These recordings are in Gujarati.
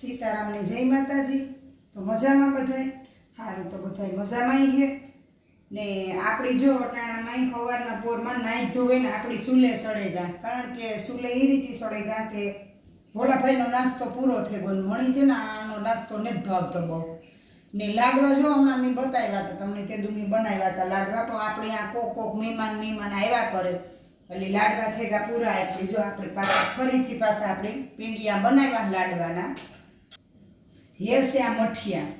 સીતારામની જય માતાજી. તો મજામાં બધાય? સારું તો બધાય મજામાં છે ને આપણી જો અટાણામાં સવારના પોરમાં નાહી ધોવે ને આપણી સુલે સળેગા કારણ કે સુલે એ રીતે સળેગા કે ભોળાભાઈનો નાસ્તો પૂરો થઈ ગયો મણી છે ને આનો નાસ્તો નથી ભાવતો બહુ. ને લાડવા જો હમણાં મેં બતાવ્યા હતા, તમને તે દુમી બનાવ્યા હતા લાડવા. પણ આપણે આ કોક કોક મહેમાન મહેમાન આવ્યા કરે. એટલે લાડવા થઈ ગયા પૂરા એટલે જો આપણે પાછા ફરીથી પાછા આપણે પીંડિયા બનાવ્યા લાડવાના. હેવ છે આ મઠિયા.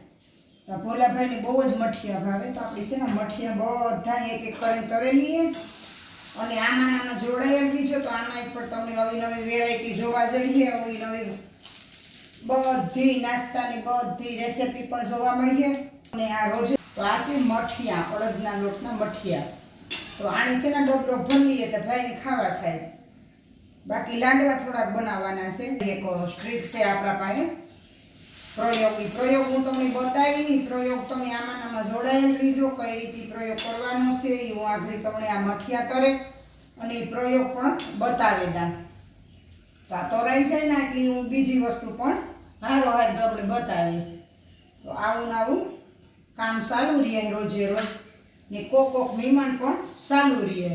તો ભોલાભાઈને બહુ જ મઠિયા ભાવે. તો આપણે છે ને મઠિયા બધા એક એક કરીને તરેલીએ અને આમાં આમાં જોડાઈ બીજો તો આમાં પણ તમને નવી નવી વેરાયટી જોવા જઈએ. નવી નવી બધી નાસ્તાની બધી રેસીપી પણ જોવા મળીએ. અને આ રોજ તો આ છે મઠિયા, અડદના લોટના મઠિયા. તો આની છે ને ડબરો ભરીએ તો ભાઈને ખાવા થાય. બાકી લાડવા થોડાક બનાવવાના છે. એક સ્ટ્રીક છે આપણા પાસે. પ્રયોગ ઈ પ્રયોગ હું તમને બતાવી પ્રયોગ તમે આમાં આમાં જોડાયેલ લીજો કઈ રીતે પ્રયોગ કરવાનો છે એ હું આગળ તમને આ મઠિયા કરે અને એ પ્રયોગ પણ બતાવી દા તો આ તોરાઈ જાય ને એટલી હું બીજી વસ્તુ પણ હારો હાર આપણે બતાવી. તો આવું આવું કામ ચાલુ રહે રોજે રોજ. ને કોક કોક મહેમાન પણ ચાલુ રહે.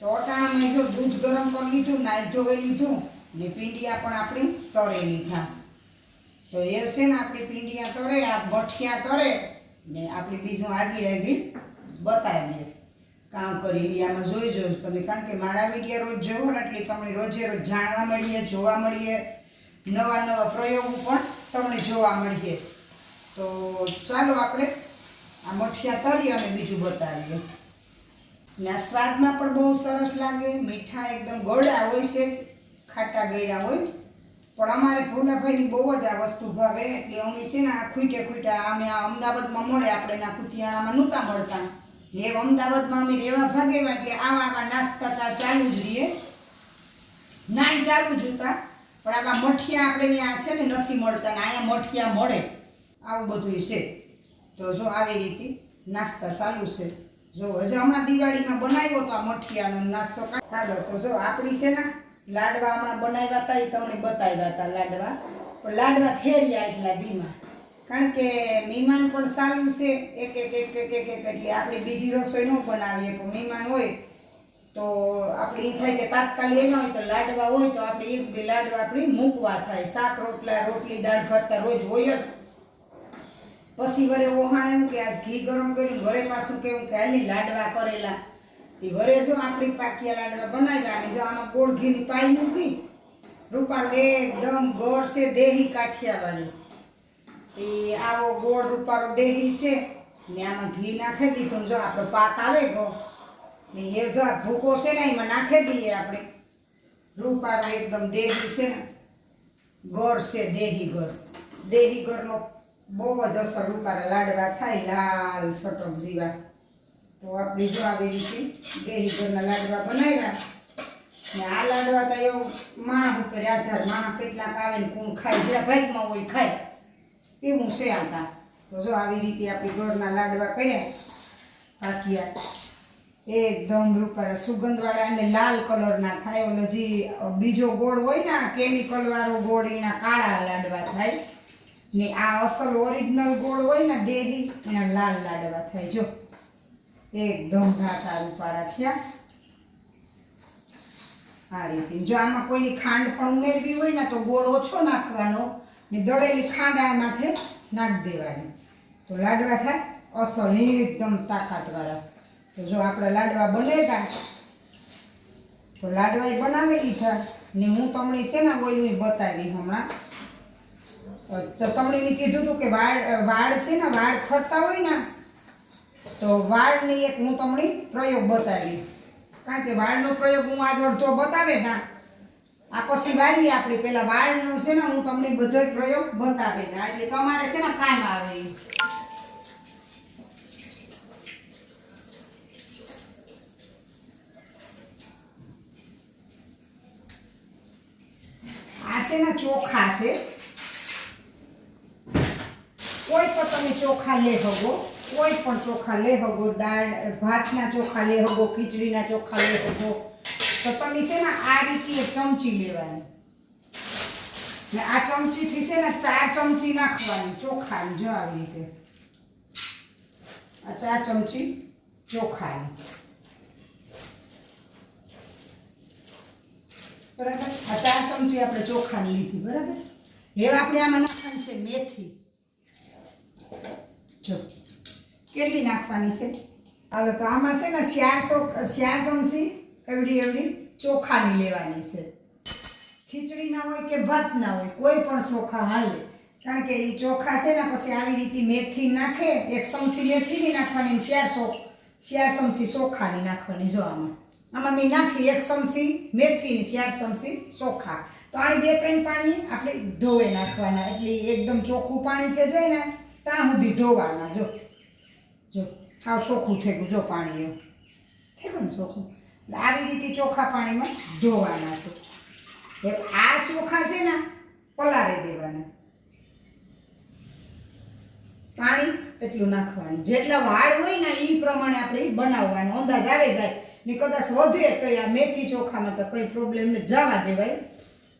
તો અટાણામાં જો દૂધ ગરમ કરી લીધું, નાઈ ધોઈ લીધું ને પીંડિયા પણ આપણે તરી લીધા તો એ છે ને આપણી પીંડિયા તરે, આ મઠિયા તરે, ને આપણી બીજું આગળ આગળ બતાવીએ કામ કરીએ આમાં જોઈ જોઈશ તમે, કારણ કે મારા વિડીયા રોજ જોવો ને એટલે તમને રોજે રોજ જાણવા મળીએ, જોવા મળીએ, નવા નવા પ્રયોગો પણ તમને જોવા મળીએ. તો ચાલો આપણે આ મઠિયા તરી અને બીજું બતાવીએ. ને આ સ્વાદમાં પણ બહુ સરસ લાગે, મીઠા એકદમ ગળા હોય છે, ખાટા ગળ્યા હોય પણ અમારે ભોલાભાઈની બહુ જ આ વસ્તુ ભાવે, એટલે અમે છે ને આ ખૂટે ખૂટા અમે આ અમદાવાદમાં મળે આપણે ના કુતિયાણામાં નહોતા મળતા. એ અમદાવાદમાં અમે રહેવા ભાગેવા એટલે આવા આવા નાસ્તા તા ચાલુ જ રહીએ. નાય ચાલુ જ હતા, પણ આવા મઠિયા આપણે ત્યાં છે ને નથી મળતા ને અહીંયા મઠિયા મળે. આવું બધું છે. તો જો આવી રીતે નાસ્તા ચાલુ છે. જો હજી હમણાં દિવાળીમાં બનાવ્યો તો આ મઠિયાનો નાસ્તો ચાલો તો જો આપણી છે ને લાડવા હમણાં બનાવ્યા હતા એ તમને બતાવ્યા હતા લાડવા. પણ લાડવા થેર્યા એટલા ધીમા. કારણ કે મહેમાન પણ સારું છે, એક એક એક એક એક એક, એટલે આપણે બીજી રસોઈ ન બનાવીએ. પણ મહેમાન હોય તો આપણે એ થાય કે તાત્કાલિક એમાં હોય તો લાડવા હોય તો આપણે એક, બે લાડવા આપણે મૂકવા થાય. શાક, રોટલા, રોટલી, દાળ, ભાત રોજ હોય જ. પછી વરે ઓહાણ એવું કે આજ ઘી ગરમ કર્યું, વરે પાછું કેવું કે હાલી લાડવા કરેલા. એ વરે જો આપણી પાકિયા લાડવા બનાવ્યા જો આમાં ગોળ ઘીની પાઈ મૂકી, રૂપાલ એકદમ ગોળ છે, દેહી કાઠિયાવાડી. એ આવો ગોળ રૂપારો દેહી છે, ને આમાં ઘી નાખી દીધું જો આપણો પાક આવે ગો, ને એ જો આ ભૂકો છે ને એમાં નાખી દઈએ આપણે. રૂપારો એકદમ દેહી છે ને ગોર છે, દેહી ઘર દેહી ઘરનો બહુ જ અસર રૂપારા લાડવા થાય, લાલ સટક જીવા. તો આપણે જો આવી રીતે ઘરના લાડવા બનાવ્યા. ને આ લાડવા તો એવું માણસ ઉપર આધાર. માણસ કેટલાક આવે ને કોણ ખાય જ્યાં ભાગમાં હોય ખાય. એવું છે આતા તો. જો આવી રીતે આપણે ઘરના લાડવા કર્યા. પાકિયા એકદમ રૂપારા સુગંધવાળા અને લાલ કલરના થાય. ઓલો જે બીજો ગોળ હોય ને કેમિકલવાળો ગોળ, એના કાળા લાડવા થાય. ને આ અસલ ઓરિજિનલ ગોળ હોય ને દેહી, એના લાલ લાડવા થાય. જો. એકદમ ઘાટા રૂપારા થયા આ રીતે. જો આમાં કોઈની ખાંડ પણ ઉમેરવી હોય ને, તો ગોળ ઓછો નાખવાનો ને દળેલી ખાંડ આ માથે નાખી દેવાની. તો લાડવા થાય અસલ, એકદમ તાકાતવાળા. તો જો આપણા લાડવા બનેતા તો લાડવા એ બનાવેલી થાય. ને હું તમને છે ને ઓઈલું બતાવી હમણાં. તો તમને કીધું હતું કે વાળ વાળ છે ને, વાળ ખરતા હોય ને તો વાળની એક હું તમને પ્રયોગ બતાવી કારણ કે વાળનો પ્રયોગ હું આજ અડધો બતાવે ના આ પછી વારી આપણી પેલા વાળનો છે ને હું તમને બધો પ્રયોગ બતાવે ના એટલે તમારે છે ને કામ આવે છે ને ચોખા છે. કોઈ પણ તમે ચોખા લે હગો કોઈ પણ ચોખા લે હગો, દાળ, ભાતના ચોખા લે હગો, ખીચડીના ચોખા લે હગો. તો તમે ને આ રીતે ચમચી લેવાની? ને આ ચમચીથી છે ને ચાર ચમચી નાખવાની? ચોખાની, જો આવી રીતે. આ ચાર ચમચી ચોખાની. બરાબર? આ ચાર ચમચી આપણે ચોખાની લીધી, બરાબર? હવે આપણે આમાં નાખવાની છે મેથી. જો. કેટલી નાખવાની છે? હાલો, તો આમાં છે ને ચારસો ચાર ચમચી, એવડી એવડી ચોખાની લેવાની છે. ખીચડી ના હોય કે ભાત ના હોય, કોઈ પણ ચોખા હાલે કારણ કે એ ચોખા છે ને પછી આવી રીતે મેથી નાખે, એક ચમચી મેથીની નાખવાની ચાર સો ચાર ચમચી ચોખાની નાખવાની જો આમાં. આમાં મેં નાખી એક ચમચી મેથીની ચાર ચમચી ચોખા. તો આની બે ત્રણ પાણી આપણે ધોવે નાખવાના, એટલે એકદમ ચોખ્ખું પાણી થઈ જાય ને, ત્યાં સુધી ધોવાના જો. જો, હાવ ચોખ્ખું થઈ ગયું જો પાણી એવું થઈ ગયું ને ચોખ્ખું એટલે આવી રીતે ચોખ્ખા પાણીમાં ધોવાના છે. એ આ ચોખા છે ને, પલાળી દેવાના. પાણી એટલું નાખવાનું. જેટલા વાળ હોય ને એ પ્રમાણે આપણે બનાવવાનો. અંદાજ આવે જાય. ને કદાચ વધે તો આ મેથી ચોખામાં તો કંઈ પ્રોબ્લેમ ને જવા દેવાય.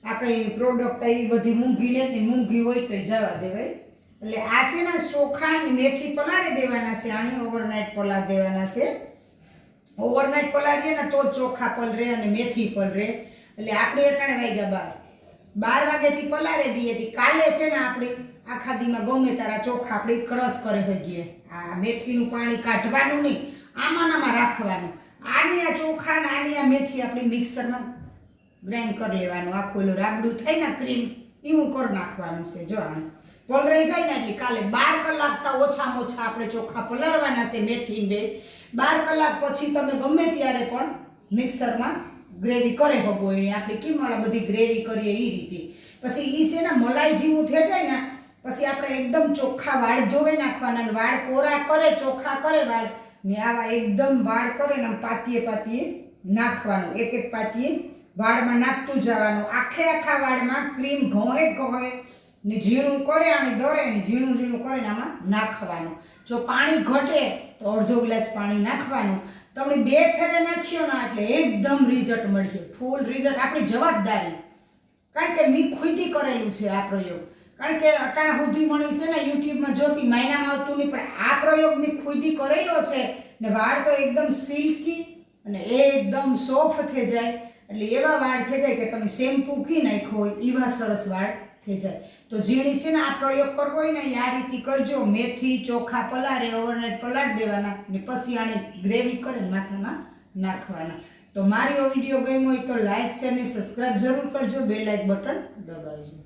આ કંઈ પ્રોડક્ટ એ બધી મૂંઘી ને મૂંઘી હોય તો જવા દેવાય. એટલે આ છે ને ચોખા મેથી પલાળી દેવાના છે આણી ઓવરનાઇટ પલાળી દેવાના છે. ઓવરનાઇટ પલાળીએ ને તો ચોખા પલરે અને મેથી પલરે. એટલે આપણે અટાણે વાગ્યા બાર. બાર વાગ્યાથી પલારે દઈએ તી. કાલે છે ને આપણે આખા દીમાં ગમે તારા ચોખા આપણે ક્રશ કરે હોઈએ આ મેથીનું પાણી કાઢવાનું નહીં, આમાં ને રાખવાનું. આની આ ચોખા ને આની આ મેથી આપણે મિક્સરમાં ગ્રાઇન્ડ કરી લેવાનું. આખું ઓલું રાબડું થઈને ક્રીમ એવું કરી નાખવાનું છે. જો આને પલરાઈ જાય ને એટલે કાલે બાર કલાક તો ઓછામાં ઓછા આપણે ચોખા પલાળવાના છે મેથી બે. બાર કલાક પછી તમે ગમે ત્યારે પણ મિક્સરમાં ગ્રેવી કરે હગો એને આપણે કેમ બધી ગ્રેવી કરીએ એ રીતે? પછી એ છે ને મલાઈ જેવું થઈ જાય ને, પછી આપણે એકદમ ચોખ્ખા વાળ ધોવે નાખવાના વાળ કોરા કરે, ચોખ્ખા કરે વાળ ને આવા એકદમ વાળ કરે ને પાતીએ પાતીએ નાખવાનું. એક એક પાતીએ વાળમાં નાખતું જવાનું. આખે આખા વાળમાં ક્રીમ ઘોએ ઘોએ ને ઝીણું કરે અને દરે ને ઝીણું ઝીણું કરીને આમાં નાખવાનું. જો પાણી ઘટે તો અડધો ગ્લાસ પાણી નાખવાનું. તમને બે ફેરે નાખ્યો ને એટલે એકદમ રિઝલ્ટ મળ્યો. ફૂલ રિઝલ્ટ આપણી જવાબદારી. કારણ કે મેં ખુદી કરેલું છે આ પ્રયોગ. કારણ કે અટાણા સુધી મળી છે ને યુટ્યુબમાં જોતી માયનામાં આવતું નહીં, પણ આ પ્રયોગ મેં ખુદી કરેલો છે ને વાળ તો એકદમ સિલ્કી અને એકદમ સોફ્ટ થઈ જાય. એટલે એવા વાળ થઈ જાય કે તમે શેમ્પૂ કી નાખ્યો હોય, એવા સરસ વાળ થઈ જાય. તો ઝીણી છે ને આ પ્રયોગ કરવો હોય ને આ રીતે કરજો. મેથી, ચોખા પલારે ઓવરનાઇટ પલાળ દેવાના ને પછી આને ગ્રેવી કરીને માથામાં નાખવાના. તો મારી વીડિયો ગમ્યો હોય તો લાઈક શેર ને સબસ્ક્રાઈબ જરૂર કરજો. બે લાઈક બટન દબાવજો.